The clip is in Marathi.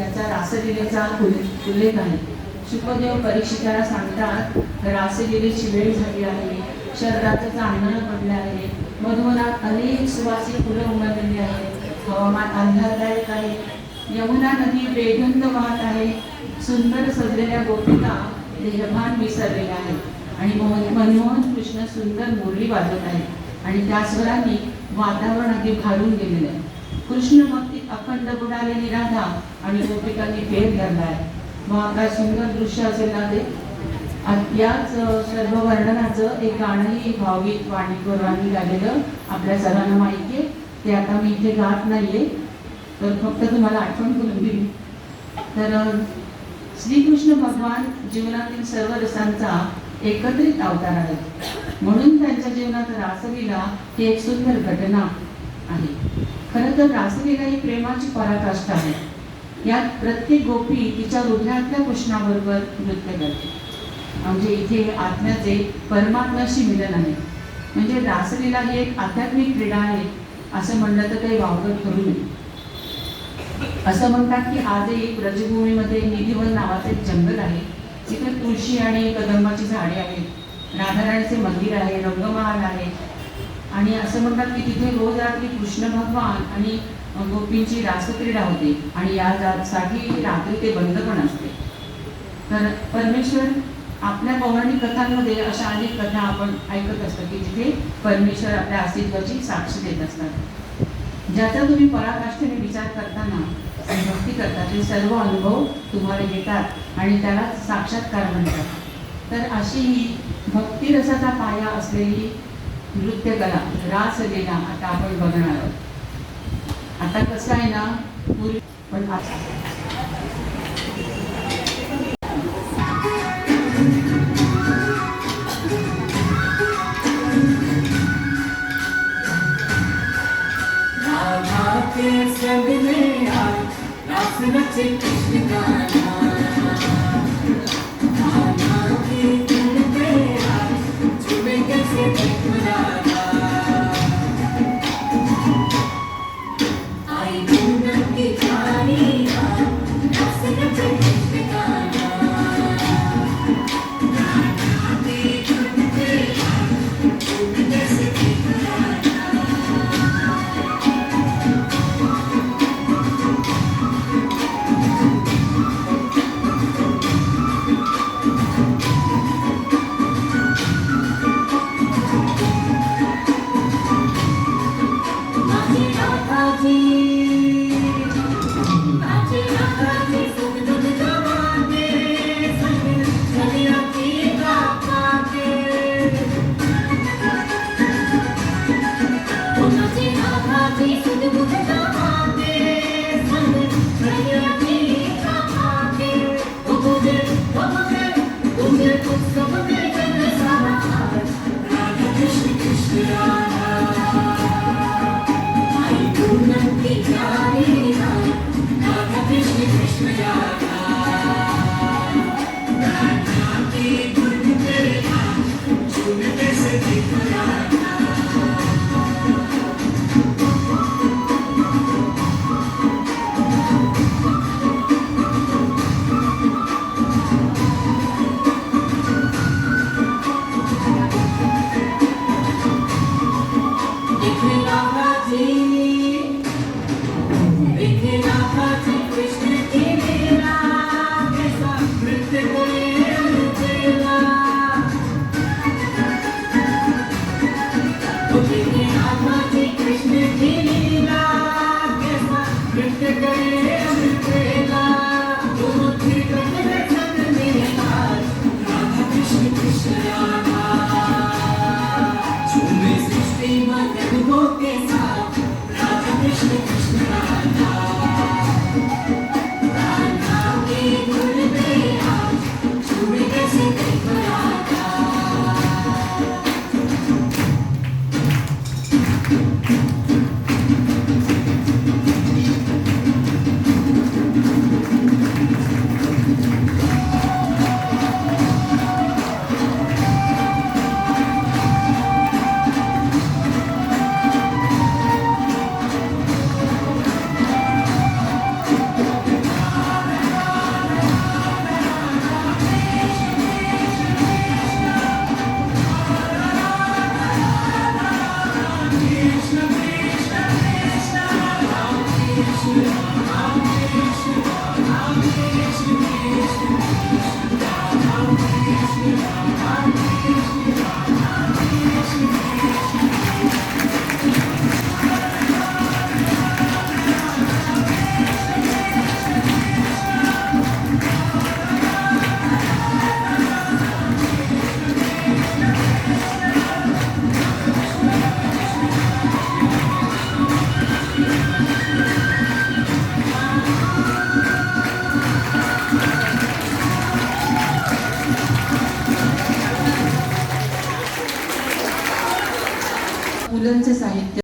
याचा रासलीलेचा उल्लेख आहे. शुभदेव परीक्षिताला सांगतात रासलीलेची वेळ झाली आहे शरदाचं चांदणं पडले आहे. मधुवनात अनेक सुवासिक फुलं उमललेली आहेत. हवामान आल्हाददायक आहे. यमुना नदी वेगंत वाहत आहे. सुंदर सजलेल्या गोपिका देहभान विसरलेल्या आहेत. आणि मनमोहन कृष्ण सुंदर मुरली वाजत आहे आणि त्या स्वरांनी वातावरण अगदी भारून गेलेलं आहे कृष्ण मग अखंड बुडालेली राधा आणि गोपिकांनी फेर धरलाय आहे मग काय सुंदर दृश्य असेल ना ते? आणि याच सर्व वर्णनाचं एक गाणंही भावगीत वाणीकरांनी गालेलं आपल्या सर्वांना माहिती आहे. ते आता मी इथे गात नाहीये. तर फक्त तुम्हाला आठवण करून दिली तर श्रीकृष्ण भगवान जीवनातील सर्व रसांचा एकत्रित अवतार आहे म्हणून त्यांच्या जीवनात रासलीला ही एक सुंदर घटना आहे. खरं तर रासलीला ही प्रेमाची पराकाष्ठा आहे. यात प्रत्येक गोपी तिच्या हृदयातल्या कृष्णाबरोबर नृत्य करते. म्हणजे इथे आत्म्याचे परमात्म्याशी मिलन आहे. म्हणजे रासलीला ही एक आध्यात्मिक क्रीडा आहे असं म्हणलं तर काही वावगत करू नये. असं म्हणतात की आजही ब्रजभूमीमध्ये निधिवन नावाचं एक जंगल आहे. तिथे तुळशी आणि कदंबाची झाडे आहेत. राधाराणीचे मंदिर आहे रंगमहाल आहे. आणि असं म्हणतात की तिथे रोज रात्री कृष्ण भगवान आणि गोपींची रासक्रीडा होते आणि या साठी रात्री ते बंद पण असते. तर परमेश्वर आपल्या पौराणिक कथांमध्ये अशा अनेक कथा आपण ऐकत असतो की जिथे परमेश्वर आपल्या अस्तित्वाची साक्ष देत असतात. ज्याचा तुम्ही पराकाष्ठेने विचार करताना भक्ती करता ते सर्व अनुभव तुम्हाला येतात आणि त्याला साक्षात्कार म्हणतात. तर अशी ही भक्तिरसाचा पाया असलेली नृत्यकला रासलीला आता आपण बघणार आहोत आता कसं आहे ना पूर्वी पण Thank you. Thank you.